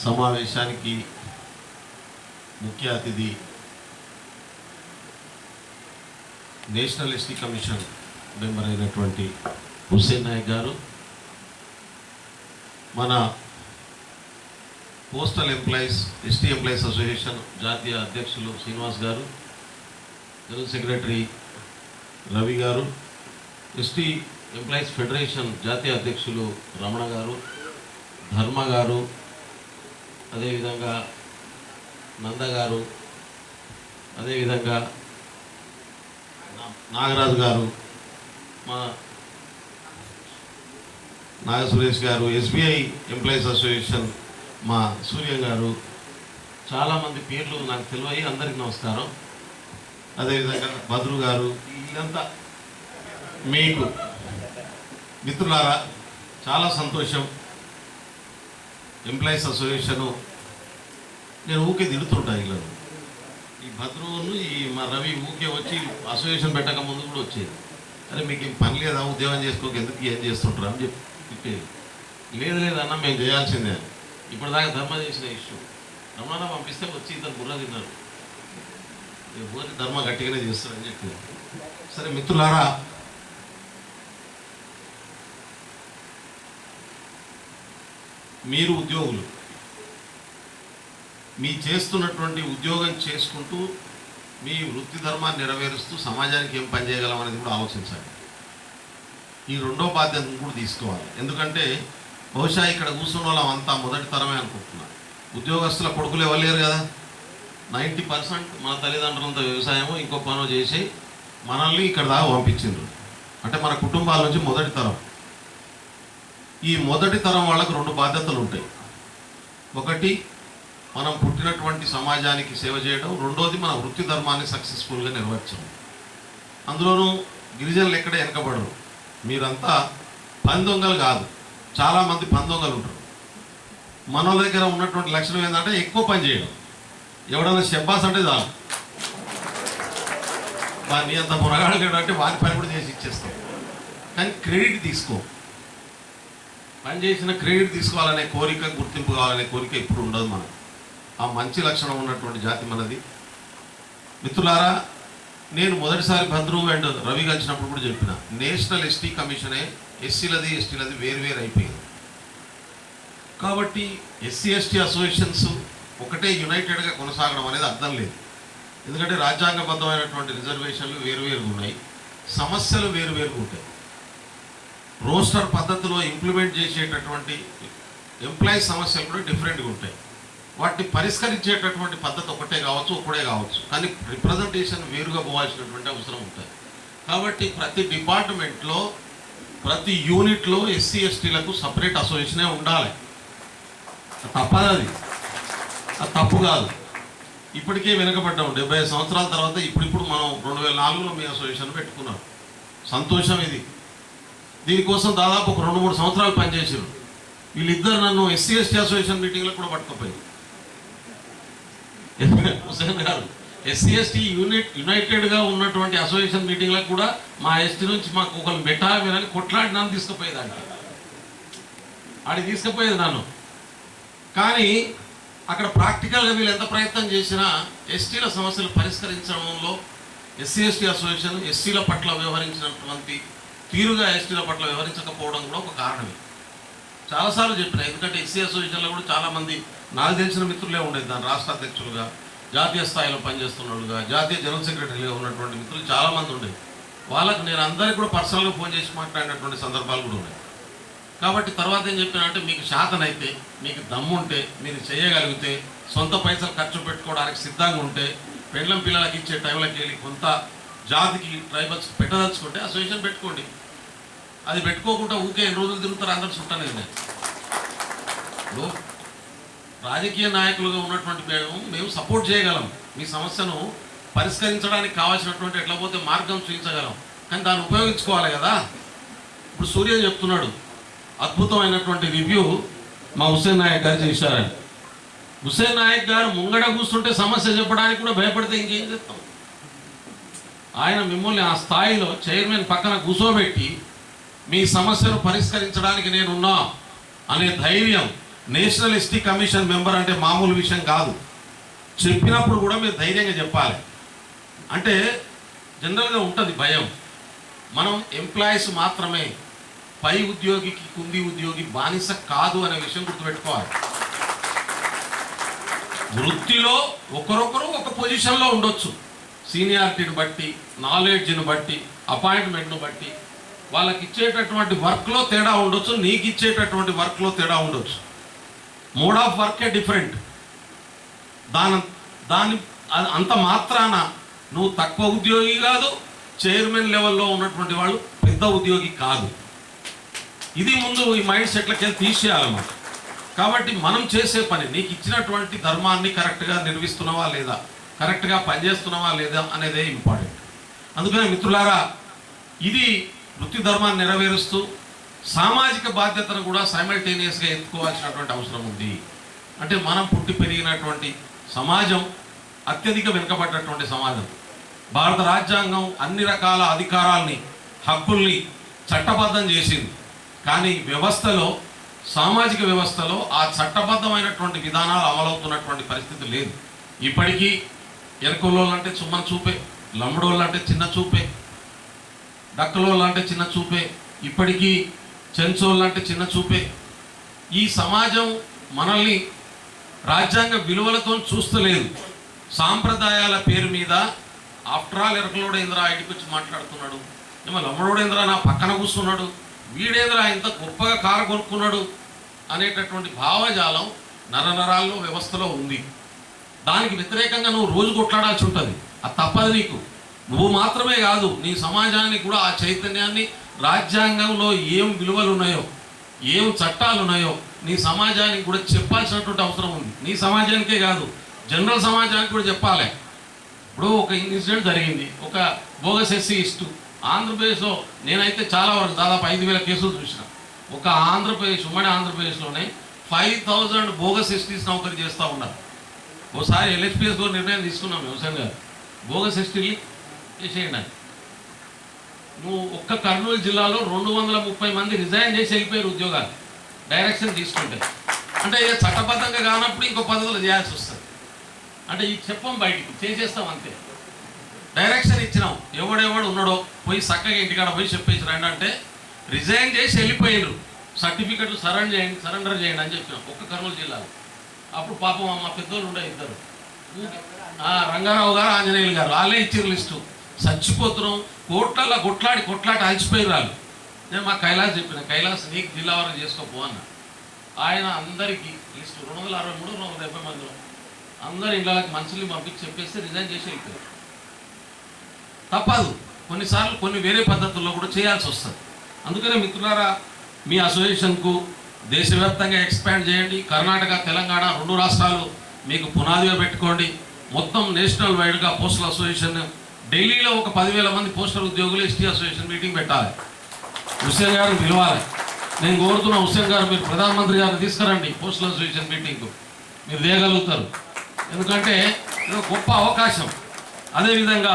సమావేశానికి ముఖ్య అతిథి నేషనల్ ఎస్టీ కమిషన్ మెంబర్ అయినటువంటి హుస్సేన్ నాయక్ గారు మన postal employees ST employees association జాతీయ అధ్యక్షులు శ్రీనివాస్ గారు జనరల్ సెక్రటరీ రవి గారు ఎస్టీ ఎంప్లాయీస్ ఫెడరేషన్ జాతీయ అధ్యక్షులు రమణ గారు ధర్మ గారు అదేవిధంగా నంద గారు అదేవిధంగా నా- నాగరాజు గారు మా నాగ సురేష్ గారు ఎస్బీఐ ఎంప్లాయీస్ అసోసియేషన్ మా సూర్య గారు చాలామంది పేర్లు నాకు తెలివయి అందరికి నమస్కారం. అదేవిధంగా భద్రు గారు వీళ్ళంతా మీకు మిత్రులారా చాలా సంతోషం. ఎంప్లాయీస్ అసోసియేషను నేను ఊకే తిడుతుంటా ఇలా ఈ భద్రువును ఈ మా రవి ఊకే వచ్చి అసోసియేషన్ పెట్టక ముందు కూడా వచ్చేది. అరే మీకు ఏం పని లేదా? ఉద్యోగం చేసుకోక ఎందుకు ఏం చేస్తుంటారు అని చెప్పి చెప్పేది లేదు లేదన్నా మేము చేయాల్సిందే ఇప్పటిదాకా ధర్మ చేసిన ఇష్యూ. రమణ పంపిస్తే వచ్చి ఇద్దరు బుర్ర తిన్నారు. ఎవరి ధర్మ గట్టిగానే చేస్తారని చెప్పి సరే మిత్రులారా మీరు ఉద్యోగులు. మీ చేస్తున్నటువంటి ఉద్యోగం చేసుకుంటూ మీ వృత్తి ధర్మాన్ని నెరవేరుస్తూ సమాజానికి ఏం పనిచేయగలం అనేది కూడా ఆలోచించాలి ఈ రెండో బాధ్యతను కూడా తీసుకోవాలి. ఎందుకంటే బహుశా ఇక్కడ కూర్చున్న వాళ్ళం అంతా మొదటి తరమే అనుకుంటున్నారు. ఉద్యోగస్తుల కొడుకులు ఇవ్వలేరు కదా? నైంటీ పర్సెంట్ మన తల్లిదండ్రులంతా వ్యవసాయము ఇంకో పనులు చేసి మనల్ని ఇక్కడ దాకా పంపించిండ్రు. అంటే మన కుటుంబాల నుంచి మొదటి తరం. ఈ మొదటి తరం వాళ్ళకు రెండు బాధ్యతలు ఉంటాయి. ఒకటి మనం పుట్టినటువంటి సమాజానికి సేవ చేయడం. రెండోది మన వృత్తి ధర్మాన్ని సక్సెస్ఫుల్గా నిర్వహించడం అందులోనూ గిరిజనులు ఎక్కడ వెనకబడరు. మీరంతా పని దొంగలు కాదు. చాలామంది పని దొంగలు ఉంటారు. మన దగ్గర ఉన్నటువంటి లక్షణం ఏంటంటే ఎక్కువ పని చేయడం. ఎవడన్నా శబ్బాస్ అంటే చాలు. వాడిని అంత మునగాడు అంటే వారి పని కూడా చేసి ఇచ్చేస్తాం కానీ క్రెడిట్ తీసుకో. పనిచేసిన క్రెడిట్ తీసుకోవాలనే కోరిక గుర్తింపు కావాలనే కోరిక ఇప్పుడు ఉండదు మనం ఆ మంచి లక్షణం ఉన్నటువంటి జాతి మనది. మిత్రులారా నేను మొదటిసారి భద్రు అండ్ రవి కలిసినప్పుడు కూడా చెప్పిన నేషనల్ ఎస్టీ కమిషనే ఎస్సీలది ఎస్టీలది వేరు వేరు అయిపోయింది. కాబట్టి ఎస్సీ ఎస్టీ అసోసియేషన్స్ ఒకటే యునైటెడ్గా కొనసాగడం అనేది అర్థం లేదు. ఎందుకంటే రాజ్యాంగబద్ధమైనటువంటి రిజర్వేషన్లు వేరువేరుగా ఉన్నాయి. సమస్యలు వేరు వేరుగా ఉంటాయి. రోస్టర్ పద్ధతిలో ఇంప్లిమెంట్ చేసేటటువంటి ఎంప్లాయీ సమస్యలు కూడా డిఫరెంట్గా ఉంటాయి. వాటిని పరిష్కరించేటటువంటి పద్ధతి ఒకటే కావచ్చు ఒకటే కావచ్చు. కానీ రిప్రజెంటేషన్ వేరుగా పోవాల్సినటువంటి అవసరం ఉంటుంది. కాబట్టి ప్రతి డిపార్ట్మెంట్లో ప్రతి యూనిట్లో ఎస్సీ ఎస్టీలకు సపరేట్ అసోసియేషనే ఉండాలి. తప్పదు అది తప్పు కాదు. ఇప్పటికే వెనుకబడ్డాం. డెబ్బై సంవత్సరాల తర్వాత ఇప్పుడిప్పుడు మనం రెండు వేల నాలుగులో మీ అసోసియేషన్ పెట్టుకున్నాం. సంతోషం ఇది. దీనికోసం దాదాపు ఒక రెండు మూడు సంవత్సరాలు పనిచేసారు వీళ్ళిద్దరు నన్ను ఎస్సీ ఎస్టీ అసోసియేషన్ మీటింగ్లో కూడా పట్టుకుపోయి హుసేన్ గారు ఎస్సీ ఎస్టీ యూనిట్ యునైటెడ్గా ఉన్నటువంటి అసోసియేషన్ మీటింగ్లకు కూడా మా ఎస్టీ నుంచి మాకు ఒకరిని బెటా వినని కొట్లాడి నన్ను తీసుకుపోయేదాన్ని ఆడికి తీసుకుపోయేది నన్ను. కానీ అక్కడ ప్రాక్టికల్గా వీళ్ళు ఎంత ప్రయత్నం చేసినా ఎస్టీల సమస్యలు పరిష్కరించడంలో ఎస్సీ ఎస్టీ అసోసియేషన్ ఎస్సీల పట్ల వ్యవహరించినటువంటి తీరుగా ఎస్టీల పట్ల వ్యవహరించకపోవడం కూడా ఒక కారణమే. చాలాసార్లు చెప్పిన ఎందుకంటే ఎస్సీ అసోసియేషన్లో కూడా చాలామంది నాకు తెలిసిన మిత్రులే ఉండేది. దాని రాష్ట్ర అధ్యక్షులుగా జాతీయ స్థాయిలో పనిచేస్తున్నట్టుగా జాతీయ జనరల్ సెక్రటరీగా ఉన్నటువంటి మిత్రులు చాలామంది ఉండేది వాళ్ళకు నేను అందరికీ కూడా పర్సనల్గా ఫోన్ చేసి మాట్లాడినటువంటి సందర్భాలు కూడా ఉన్నాయి. కాబట్టి తర్వాత ఏం చెప్పినారంటే మీకు శాతనైతే మీకు దమ్ముంటే మీరు చేయగలిగితే సొంత పైసలు ఖర్చు పెట్టుకోవడానికి సిద్ధంగా ఉంటే పెండ్లం పిల్లలకి ఇచ్చే టైంలోకి వెళ్ళి కొంత జాతికి ట్రైబల్స్ పెట్టదలుచుకుంటే అసోసియేషన్ పెట్టుకోండి. అది పెట్టుకోకుండా ఊకే ఎన్ని రోజులు తిరుగుతారు అందరూ చుట్టలేదు నేను. ఇప్పుడు రాజకీయ నాయకులుగా ఉన్నటువంటి మేము మేము సపోర్ట్ చేయగలం. మీ సమస్యను పరిష్కరించడానికి కావాల్సినటువంటి ఎట్లా పోతే మార్గం చూపించగలం. కానీ దాన్ని ఉపయోగించుకోవాలి కదా. ఇప్పుడు సూర్య చెప్తున్నాడు అద్భుతమైనటువంటి రివ్యూ మా హుస్సేన్ నాయక్ గారు చేశారని హుస్సేన్ నాయక్ గారు ముంగడ కూర్చుంటే సమస్య చెప్పడానికి కూడా భయపడితే ఇంకేం చెప్తాం ఆయన మిమ్మల్ని ఆ స్థాయిలో చైర్మన్ పక్కన కూర్చోబెట్టి మీ సమస్యను పరిష్కరించడానికి నేనున్నా అనే ధైర్యం నేషనల్ ఎస్టీ కమిషన్ మెంబర్ అంటే మామూలు విషయం కాదు. చెప్పినప్పుడు కూడా మీరు ధైర్యంగా చెప్పాలి. అంటే జనరల్గా ఉంటుంది భయం. మనం ఎంప్లాయీస్ మాత్రమే పై ఉద్యోగికి కుంది ఉద్యోగి బానిస కాదు అనే విషయం గుర్తుపెట్టుకోవాలి. వృత్తిలో ఒకరొకరు ఒక పొజిషన్లో ఉండొచ్చు. సీనియారిటీని బట్టి నాలెడ్జ్ని బట్టి అపాయింట్మెంట్ను బట్టి వాళ్ళకి ఇచ్చేటటువంటి వర్క్లో తేడా ఉండొచ్చు నీకు ఇచ్చేటటువంటి వర్క్లో తేడా ఉండొచ్చు. మోడ్ ఆఫ్ వర్కే డిఫరెంట్. దాని దాని అంత మాత్రాన నువ్వు తక్కువ ఉద్యోగి కాదు చైర్మన్ లెవెల్లో ఉన్నటువంటి వాళ్ళు పెద్ద ఉద్యోగి కాదు. ఇది ముందు ఈ మైండ్ సెట్లకి వెళ్ళి తీసేయాలన్నమాట. కాబట్టి మనం చేసే పని నీకు ఇచ్చినటువంటి ధర్మాన్ని కరెక్ట్గా నిర్వహిస్తున్నావా లేదా? కరెక్ట్గా పనిచేస్తున్నావా లేదా అనేదే ఇంపార్టెంట్. అందుకని మిత్రులారా ఇది వృత్తి ధర్మాన్ని నెరవేరుస్తూ సామాజిక బాధ్యతను కూడా సైమల్టేనియస్గా ఎత్తుకోవాల్సినటువంటి అవసరం ఉంది. అంటే మనం పుట్టి పెరిగినటువంటి సమాజం అత్యధిక వెనుకబడ్డటువంటి సమాజం. భారత రాజ్యాంగం అన్ని రకాల అధికారాల్ని హక్కుల్ని చట్టబద్ధం చేసింది. కానీ వ్యవస్థలో సామాజిక వ్యవస్థలో ఆ చట్టబద్ధమైనటువంటి విధానాలు అమలవుతున్నటువంటి పరిస్థితి లేదు. ఇప్పటికీ ఎరకలోళ్ళు అంటే చుమ్మని చూపే లంబడోళ్ళు అంటే చిన్న చూపే డక్కలోళ్ళు అంటే చిన్న చూపే ఇప్పటికీ చెంచోళ్ళు అంటే చిన్న చూపే. ఈ సమాజం మనల్ని రాజ్యాంగ విలువలతో చూస్తలేదు. సాంప్రదాయాల పేరు మీద ఆఫ్టర్ ఆల్ ఎరకలోడేంద్రా ఆయనకి వచ్చి మాట్లాడుతున్నాడు. ఏమో లమ్మడోడేంద్రా నా పక్కన కూర్చున్నాడు. వీడేంద్రా ఇంత గొప్పగా కారు కొనుక్కున్నాడు అనేటటువంటి భావజాలం నరనరాల్లో వ్యవస్థలో ఉంది. దానికి వ్యతిరేకంగా నువ్వు రోజు కొట్లాడాల్సి ఉంటుంది. అది తప్పదు నీకు. నువ్వు మాత్రమే కాదు నీ సమాజానికి కూడా ఆ చైతన్యాన్ని రాజ్యాంగంలో ఏం విలువలు ఉన్నాయో ఏం చట్టాలు ఉన్నాయో నీ సమాజానికి కూడా చెప్పాల్సినటువంటి అవసరం ఉంది. నీ సమాజానికే కాదు జనరల్ సమాజానికి కూడా చెప్పాలి. ఇప్పుడు ఒక ఇన్సిడెంట్ జరిగింది. ఒక బోగస్ ఎస్సీ ఇస్టు ఆంధ్రప్రదేశ్లో నేనైతే చాలా వరకు దాదాపు ఐదు వేల కేసులు చూసిన. ఒక ఆంధ్రప్రదేశ్ ఉమ్మడి ఆంధ్రప్రదేశ్లోనే ఫైవ్ థౌజండ్ బోగస్ ఎస్టీస్ నౌకరీ చేస్తూ ఉన్నారు. ఒకసారి ఎల్హెచ్పిఎస్ కూడా నిర్ణయం తీసుకున్నాం వ్యవసాయం గారు బోగస్ ఎస్టీలు చేసేయండి అని. నువ్వు ఒక్క కర్నూలు జిల్లాలో రెండు వందల ముప్పై మంది రిజైన్ చేసి వెళ్ళిపోయారు ఉద్యోగాలు. డైరెక్షన్ తీసుకుంటే. అంటే ఇక చట్టబద్ధంగా కానప్పుడు ఇంకో పద్ధతులు చేయాల్సి వస్తుంది. అంటే ఈ చెప్పం బయటికి చేసేస్తాం అంతే. డైరెక్షన్ ఇచ్చినాం. ఎవడెవడు ఉన్నాడో పోయి చక్కగా ఇంటికాడ పోయి చెప్పేసి రండి అంటే రిజైన్ చేసి వెళ్ళిపోయారు సర్టిఫికెట్లు సరెండర్ చేయండి సరెండర్ చేయండి అని చెప్పినాం. ఒక్క కర్నూలు జిల్లాలో. అప్పుడు పాపం మా పెద్దోళ్ళు ఉండే ఇద్దరు. రంగారావు గారు ఆంజనేయులు గారు వాళ్ళే ఇచ్చారు లిస్టు. చచ్చిపోతున్నాం కోట్లల్లో కొట్లాడి కొట్లాడి అలసిపోయి రాళ్ళు నేను మా కైలాస్ చెప్పిన కైలాస్ నీకు జిల్లా వరకు చేసుకోపో అన్న. ఆయన అందరికీ లిస్టు రెండు వందల అరవై మూడు రెండు వందల డెబ్బై మందిలో అందరు ఇళ్ళకి మనుషుల్ని పంపించి చెప్పేస్తే రిజైన్ చేసి వెళ్ళిపోయారు తప్పదు. కొన్నిసార్లు కొన్ని వేరే పద్ధతుల్లో కూడా చేయాల్సి వస్తుంది. అందుకనే మిత్రులారా మీ అసోసియేషన్కు దేశవ్యాప్తంగా ఎక్స్పాండ్ చేయండి. కర్ణాటక తెలంగాణ రెండు రాష్ట్రాలు మీకు పునాదిగా పెట్టుకోండి. మొత్తం నేషనల్ వైడ్గా పోస్టల్ అసోసియేషన్ ఢిల్లీలో ఒక పదివేల మంది పోస్టల్ ఉద్యోగులు ఎస్టీ అసోసియేషన్ మీటింగ్ పెట్టాలి. హుస్సేన్ గారిని పిలవాలి. నేను కోరుతున్న హుస్సేన్ గారు మీరు ప్రధానమంత్రి గారిని తీసుకురండి పోస్టల్ అసోసియేషన్ మీటింగ్కు మీరు చేయగలుగుతారు ఎందుకంటే ఇది గొప్ప అవకాశం. అదేవిధంగా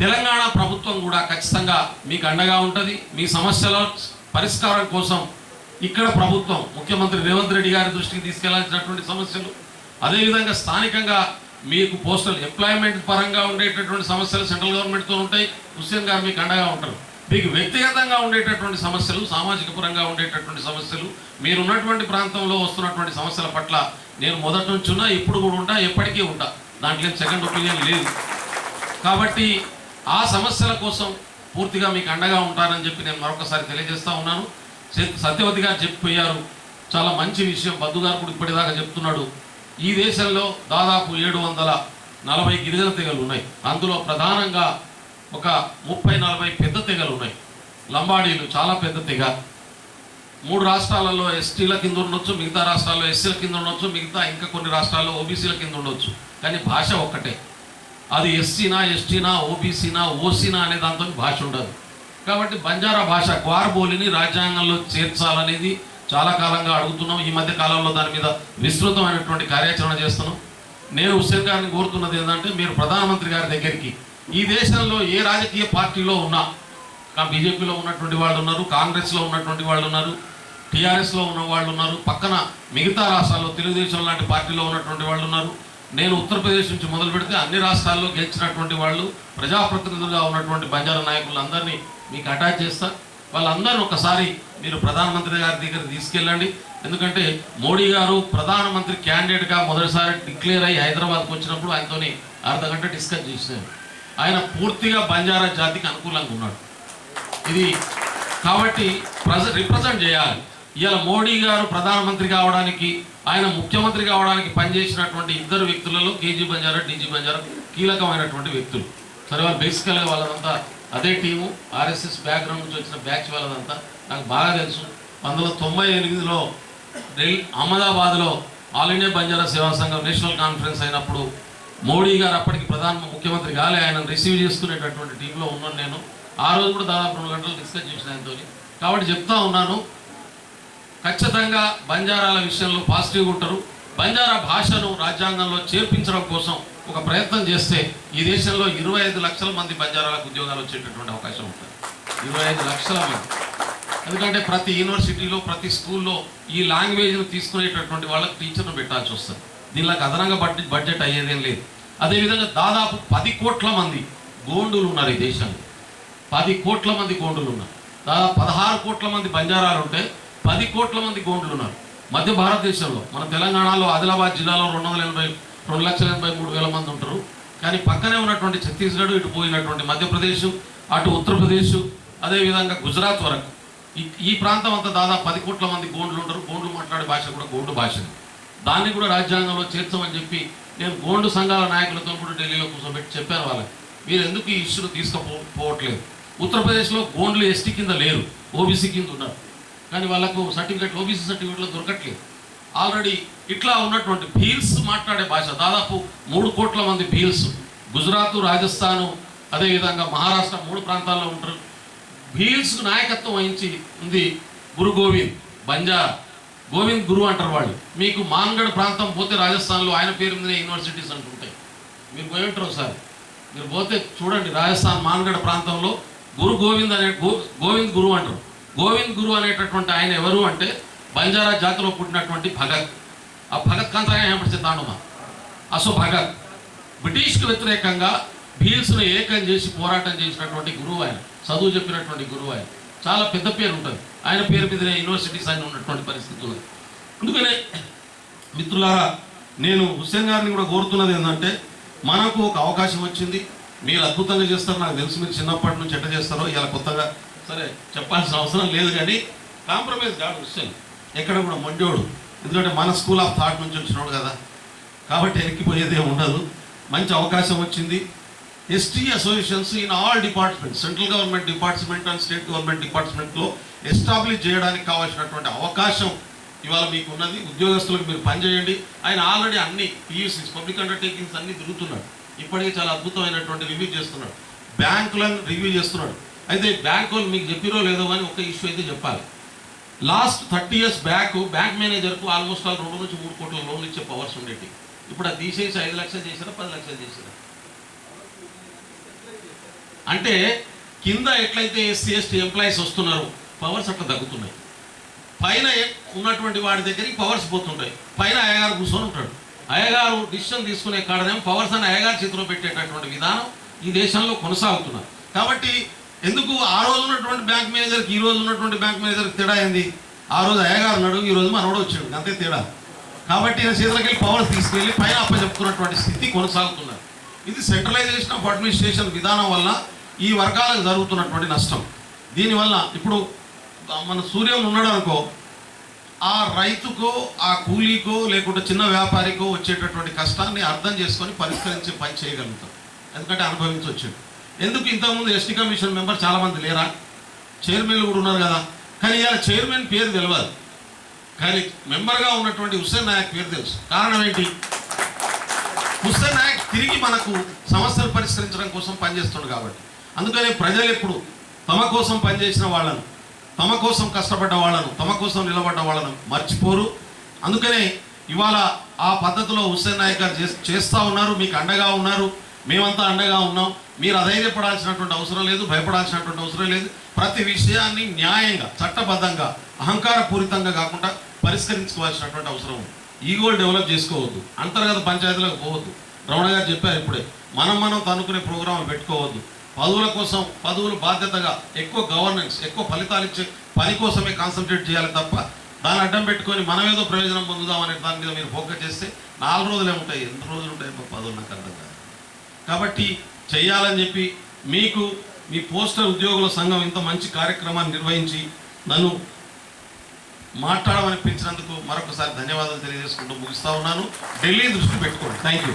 తెలంగాణ ప్రభుత్వం కూడా ఖచ్చితంగా మీకు అండగా ఉంటుంది. మీ సమస్యల పరిష్కారం కోసం ఇక్కడ ప్రభుత్వం ముఖ్యమంత్రి రేవంత్ రెడ్డి గారి దృష్టికి తీసుకెళ్ళాల్సినటువంటి సమస్యలు అదేవిధంగా స్థానికంగా మీకు పోస్టల్ ఎంప్లాయ్మెంట్ పరంగా ఉండేటటువంటి సమస్యలు సెంట్రల్ గవర్నమెంట్తో ఉంటాయి. హుస్సేన్ గారు మీకు అండగా ఉంటారు. మీకు వ్యక్తిగతంగా ఉండేటటువంటి సమస్యలు సామాజిక పరంగా ఉండేటటువంటి సమస్యలు మీరు ఉన్నటువంటి ప్రాంతంలో వస్తున్నటువంటి సమస్యల పట్ల నేను మొదటి నుంచి ఉన్నా ఇప్పుడు కూడా ఉంటా ఎప్పటికీ ఉంటా. దాంట్లో సెకండ్ ఒపీనియన్ లేదు. కాబట్టి ఆ సమస్యల కోసం పూర్తిగా మీకు అండగా ఉంటానని చెప్పి నేను మరొకసారి తెలియజేస్తా ఉన్నాను. సత్యవతి గారు చెప్పిపోయారు. చాలా మంచి విషయం. బద్దు గారు కూడా ఇప్పటిదాకా చెప్తున్నాడు. ఈ దేశంలో దాదాపు ఏడు వందల నలభై గిరిజన తెగలు ఉన్నాయి. అందులో ప్రధానంగా ఒక ముప్పై నలభై పెద్ద తెగలు ఉన్నాయి. లంబాడీలు చాలా పెద్ద తెగ. మూడు రాష్ట్రాలలో ఎస్టీల కింద ఉండొచ్చు మిగతా రాష్ట్రాల్లో ఎస్సీల కింద ఉండొచ్చు మిగతా ఇంకా కొన్ని రాష్ట్రాల్లో ఓబీసీల కింద ఉండొచ్చు. కానీ భాష ఒక్కటే. అది ఎస్సీనా ఎస్టీనా ఓబీసీనా ఓసీనా అనే దాంతో భాష ఉండదు. కాబట్టి బంజారా భాష క్వార్బోలిని రాజ్యాంగంలో చేర్చాలనేది చాలా కాలంగా అడుగుతున్నాం. ఈ మధ్య కాలంలో దాని మీద విస్తృతమైనటువంటి కార్యాచరణ చేస్తున్నాం. నేను హుస్సేన్ గారిని కోరుతున్నది ఏంటంటే మీరు ప్రధానమంత్రి గారి దగ్గరికి ఈ దేశంలో ఏ రాజకీయ పార్టీలో ఉన్నా బీజేపీలో ఉన్నటువంటి వాళ్ళు ఉన్నారు కాంగ్రెస్లో ఉన్నటువంటి వాళ్ళు ఉన్నారు టీఆర్ఎస్లో ఉన్న వాళ్ళు ఉన్నారు పక్కన మిగతా రాష్ట్రాల్లో తెలుగుదేశం లాంటి పార్టీలో ఉన్నటువంటి వాళ్ళు ఉన్నారు. నేను ఉత్తరప్రదేశ్ నుంచి మొదలు పెడితే అన్ని రాష్ట్రాల్లో గెలిచినటువంటి వాళ్ళు ప్రజాప్రతినిధులుగా ఉన్నటువంటి బంజారా నాయకులందరినీ మీకు అటాచ్ చేస్తా. వాళ్ళందరూ ఒకసారి మీరు ప్రధానమంత్రి గారి దగ్గర తీసుకెళ్ళండి. ఎందుకంటే మోడీ గారు ప్రధానమంత్రి క్యాండిడేట్గా మొదటిసారి డిక్లేర్ అయ్యి హైదరాబాద్కి వచ్చినప్పుడు ఆయనతోని అర్ధ గంట డిస్కస్ చేశారు. ఆయన పూర్తిగా బంజారా జాతికి అనుకూలంగా ఉన్నాడు. ఇది కాబట్టి ప్రజ రిప్రజెంట్ చేయాలి. ఇవాళ మోడీ గారు ప్రధానమంత్రి కావడానికి ఆయన ముఖ్యమంత్రి కావడానికి పనిచేసినటువంటి ఇద్దరు వ్యక్తులలో కేజీ బంజారా డీజీ బంజారా కీలకమైనటువంటి వ్యక్తులు. సరే వాళ్ళు బేసికల్గా వాళ్ళంతా అదే టీము ఆర్ఎస్ఎస్ బ్యాక్గ్రౌండ్ నుంచి వచ్చిన బ్యాచ్ వాళ్ళదంతా నాకు బాగా తెలుసు. పంతొమ్మిది వందల తొంభై ఎనిమిదిలో ఢిల్లీ అహ్మదాబాద్లో ఆల్ ఇండియా బంజారా సేవా సంఘం నేషనల్ కాన్ఫరెన్స్ అయినప్పుడు మోడీ గారు అప్పటికి ప్రధాన ముఖ్యమంత్రి కాలే. ఆయన రిసీవ్ చేసుకునేటటువంటి టీంలో ఉన్నాను నేను. ఆ రోజు కూడా దాదాపు రెండు గంటలు డిస్కస్ చేసిన ఆయనతో కాబట్టి చెప్తా ఉన్నాను ఖచ్చితంగా బంజారాల విషయంలో పాజిటివ్గా ఉంటారు. బంజారా భాషను రాజ్యాంగంలో చేర్పించడం కోసం ఒక ప్రయత్నం చేస్తే ఈ దేశంలో ఇరవై ఐదు లక్షల మంది బంజారాలకు ఉద్యోగాలు వచ్చేటటువంటి అవకాశం ఉంటుంది. ఇరవై ఐదు లక్షల మంది. ఎందుకంటే ప్రతి యూనివర్సిటీలో ప్రతి స్కూల్లో ఈ లాంగ్వేజ్ను తీసుకునేటటువంటి వాళ్ళకి టీచర్ను పెట్టాల్సి వస్తుంది. దీనిలోకి అదనంగా బడ్జెట్ బడ్జెట్ అయ్యేదేం లేదు. అదేవిధంగా దాదాపు పది కోట్ల మంది గోండులు ఉన్నారు ఈ దేశంలో. పది కోట్ల మంది గోండులు ఉన్నారు. దాదాపు పదహారు కోట్ల మంది బంజారాలు ఉంటే పది కోట్ల మంది గోండులు ఉన్నారు. మధ్య భారతదేశంలో మన తెలంగాణలో ఆదిలాబాద్ జిల్లాలో రెండు వందల ఎనభై రెండు లక్షల ఎనభై మూడు వేల మంది ఉంటారు. కానీ పక్కనే ఉన్నటువంటి ఛత్తీస్గఢ్ ఇటు పోయినటువంటి మధ్యప్రదేశ్ అటు ఉత్తరప్రదేశ్ అదేవిధంగా గుజరాత్ వరకు. ఈ ఈ ప్రాంతం అంతా దాదాపు పది కోట్ల మంది గోండ్లు ఉంటారు. గోండ్లు మాట్లాడే భాష కూడా గోండు భాష. దాన్ని కూడా రాజ్యాంగంలో చేర్చమని చెప్పి నేను గోండు సంఘాల నాయకులతో కూడా ఢిల్లీలో కూర్చోబెట్టి చెప్పాను వాళ్ళకి. మీరు ఎందుకు ఈ ఇష్యూను తీసుకుపో పోవట్లేదు? ఉత్తరప్రదేశ్లో గోండ్లు ఎస్టీ కింద లేరు. ఓబీసీ కింద ఉన్నారు. కానీ వాళ్ళకు సర్టిఫికెట్ ఓబీసీ సర్టిఫికెట్లో దొరకట్లేదు. ఆల్రెడీ ఇట్లా ఉన్నటువంటి భీల్స్ మాట్లాడే భాష. దాదాపు మూడు కోట్ల మంది భీల్స్. గుజరాత్ రాజస్థాను అదేవిధంగా మహారాష్ట్ర మూడు ప్రాంతాల్లో ఉంటారు. భీల్స్కు నాయకత్వం వహించి ఉంది గురు గోవింద్ బంజార్. గోవింద్ గురు అంటారు వాళ్ళు. మీకు మాన్గఢ్ ప్రాంతం పోతే రాజస్థాన్లో ఆయన పేరు మీదే యూనివర్సిటీస్ అంటుంటాయి. మీరు పోయి ఉంటారు ఒకసారి. మీరు పోతే చూడండి రాజస్థాన్ మాన్గఢ్ ప్రాంతంలో గురు గోవింద్ అనే గో గోవింద్ గురు అంటారు. గోవింద్ గురు అనేటటువంటి ఆయన ఎవరు అంటే బంజారా జాతిలో పుట్టినటువంటి భగత్. ఆ భగత్ కంతగా ఏమడితే తాండమా అసో భగత్ బ్రిటిష్కు వ్యతిరేకంగా భీల్స్ను ఏకం చేసి పోరాటం చేసినటువంటి గురువు ఆయన. చదువు చెప్పినటువంటి గురువు ఆయన. చాలా పెద్ద పేరు ఉంటుంది. ఆయన పేరు మీదనే యూనివర్సిటీస్ అని ఉన్నటువంటి పరిస్థితులు అందుకనే మిత్రులారా నేను హుస్సేన్ గారిని కూడా కోరుతున్నది ఏంటంటే మనకు ఒక అవకాశం వచ్చింది. మీరు అద్భుతంగా చేస్తారు. నాకు తెలుసు మీరు చిన్నప్పటి నుంచి ఎట్ట చేస్తారో ఇలా కొత్తగా. సరే చెప్పాల్సిన అవసరం లేదు కానీ కాంప్రమైజ్ కాదు హుస్సేన్. ఎక్కడ కూడా మొండోడు ఎందుకంటే మన స్కూల్ ఆఫ్ థాట్ నుంచి వచ్చినాడు కదా. కాబట్టి ఎక్కిపోయేదే ఉండదు. మంచి అవకాశం వచ్చింది. ST associations in all department central government department and state government డిపార్ట్మెంట్లో ఎస్టాబ్లిష్ చేయడానికి కావాల్సినటువంటి అవకాశం ఇవాళ మీకు ఉన్నది ఉద్యోగస్తులకు మీరు పనిచేయండి. ఆయన ఆల్రెడీ అన్ని పియూసీస్ పబ్లిక్ అండర్టేకింగ్స్ అన్ని తిరుగుతున్నాడు. ఇప్పటికే చాలా అద్భుతమైనటువంటి రివ్యూ చేస్తున్నాడు. బ్యాంకులను రివ్యూ చేస్తున్నాడు. అయితే బ్యాంకులు మీకు చెప్పిరో లేదో అని ఒక ఇష్యూ అయితే చెప్పాలి. Last thirty years back bank మేనేజర్కు almost all రెండు నుంచి మూడు కోట్ల లోన్లు ఇచ్చే పవర్స్ ఉండేవి ఇప్పుడు అది తీసేసి ఐదు లక్షలు చేసినా పది లక్షలు చేసినా అంటే కింద ఎట్లయితే ఎస్సీ ఎస్టీ ఎంప్లాయీస్ వస్తున్నారు పవర్స్ అట్లా తగ్గుతున్నాయి. పైన ఉన్నటువంటి వాడి దగ్గరికి పవర్స్ పోతుంటాయి. పైన అయ్యగారు కూర్చొని ఉంటాడు. అయ్యగారు డిసిషన్ తీసుకునే కాడనేమో పవర్స్ అని అయ్యగారు చేతిలో పెట్టేటటువంటి విధానం ఈ దేశంలో కొనసాగుతున్నారు కాబట్టి ఎందుకు ఆ రోజు ఉన్నటువంటి బ్యాంక్ మేనేజర్కి ఈ రోజు ఉన్నటువంటి బ్యాంక్ మేనేజర్కి తేడా ఏంది? ఆ రోజు అయ్యగారు ఉన్నాడు ఈ రోజు మనవడు వచ్చాడు అంతే తేడా. కాబట్టి ఈయన చేతులకి పవర్ పవర్స్ తీసుకెళ్ళి పైన అప్పచెప్పుకున్నటువంటి స్థితి కొనసాగుతున్నారు ఇది సెంట్రలైజేషన్ ఆఫ్ అడ్మినిస్ట్రేషన్ విధానం వల్ల ఈ వర్గాలకు జరుగుతున్నటువంటి నష్టం. దీనివల్ల ఇప్పుడు మన సూర్యం ఉన్నాడు అనుకో ఆ రైతుకో ఆ కూలీకో లేకుంటే చిన్న వ్యాపారికో వచ్చేటటువంటి కష్టాన్ని అర్థం చేసుకొని పరిష్కరించే పని చేయగలుగుతాం. ఎందుకంటే అనుభవించి వచ్చాడు. ఎందుకు ఇంతకుముందు ఎస్టీ కమిషన్ మెంబర్ చాలామంది లేరా? చైర్మన్లు కూడా ఉన్నారు కదా. కానీ ఇలా చైర్మన్ పేరు తెలియదు కానీ మెంబర్గా ఉన్నటువంటి హుస్సేన్ నాయక్ పేరు తెలుసు. కారణం ఏంటి? హుస్సేన్ నాయక్ తిరిగి మనకు సమస్యలు పరిష్కరించడం కోసం పనిచేస్తుంది కాబట్టి. అందుకనే ప్రజలు ఎప్పుడు తమ కోసం పనిచేసిన వాళ్ళను తమ కోసం కష్టపడ్డ వాళ్ళను తమ కోసం నిలబడ్డ వాళ్ళను మర్చిపోరు. అందుకనే ఇవాళ ఆ పద్ధతిలో హుస్సేన్ నాయక్ గారు చేస్తా ఉన్నారు. మీకు అండగా ఉన్నారు. మేమంతా అండగా ఉన్నాం. మీరు అధైర్యపడాల్సినటువంటి అవసరం లేదు భయపడాల్సినటువంటి అవసరం లేదు. ప్రతి విషయాన్ని న్యాయంగా చట్టబద్ధంగా అహంకారపూరితంగా కాకుండా పరిష్కరించుకోవాల్సినటువంటి అవసరం ఉంది. ఈగోలు డెవలప్ చేసుకోవద్దు. అంతర్గత పంచాయతీలకు పోవద్దు. రమణ గారు చెప్పారు ఇప్పుడే మనం మనం తనుకునే ప్రోగ్రాం పెట్టుకోవద్దు. పదవుల కోసం పదవులు బాధ్యతగా ఎక్కువ గవర్నెన్స్ ఎక్కువ ఫలితాలు ఇచ్చే పని కోసమే కాన్సన్ట్రేట్ చేయాలి తప్ప దాన్ని అడ్డం పెట్టుకొని మనం ఏదో ప్రయోజనం పొందుదాం అనే దాని మీద మీరు ఫోకస్ చేస్తే నాలుగు రోజులే ఉంటాయి ఎంత రోజులు ఉంటాయి పదవులు నాకు అర్థం కాదు. కాబట్టి చేయాలని చెప్పి మీకు మీ పోస్టల్ ఉద్యోగుల సంఘం ఇంత మంచి కార్యక్రమాన్ని నిర్వహించి నన్ను మాట్లాడమనిపించినందుకు మరొకసారి ధన్యవాదాలు తెలియజేసుకుంటూ ముగిస్తా ఉన్నాను. ఢిల్లీ దృష్టి పెట్టుకోండి. Thank you